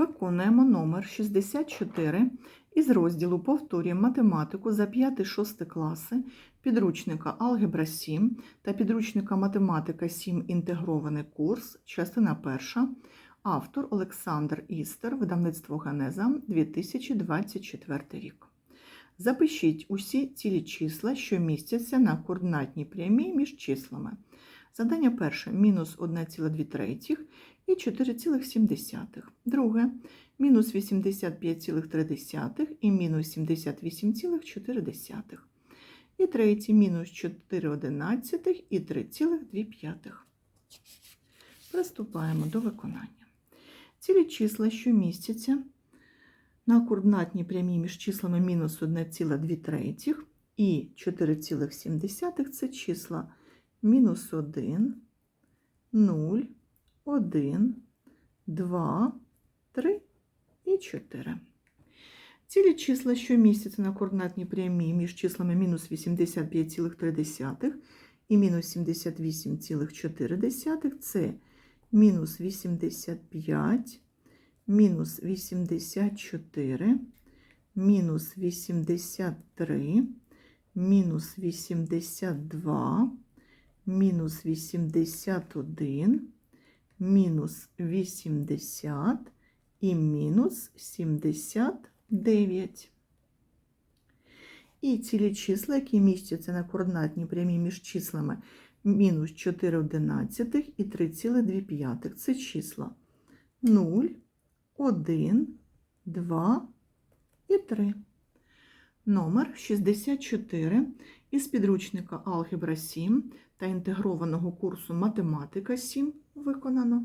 Виконуємо номер 64 із розділу Повторюємо математику за 5-6 класи підручника Алгебра 7 та підручника Математика 7 інтегрований курс, частина 1, автор Олександр Істер, видавництво Генеза 2024 рік. Запишіть усі цілі числа, що містяться на координатній прямій між числами. Задання перше мінус 1,2 третіх і 4,7. Друге мінус 85,3 і мінус 78,4. І третє мінус 4 одинадцятих і 3,2. Приступаємо до виконання. Цілі числа, що містяться на координатній прямій між числами мінус 1,2 третіх і 4,7 це числа мінус 1, 0, 1, 2, 3 і 4. Цілі числа, що містяться на координатній прямій між числами мінус 85,3 і мінус 78,4 це мінус 85, мінус 84, мінус 83, мінус 82, мінус 81, мінус 80 і мінус 79. І цілі числа, які містяться на координатній прямій між числами мінус 4 одинадцятих і 3,2. Це числа 0, 1, 2 і 3. Номер 64 із підручника Алгебра 7 та інтегрованого курсу Математика 7 виконано.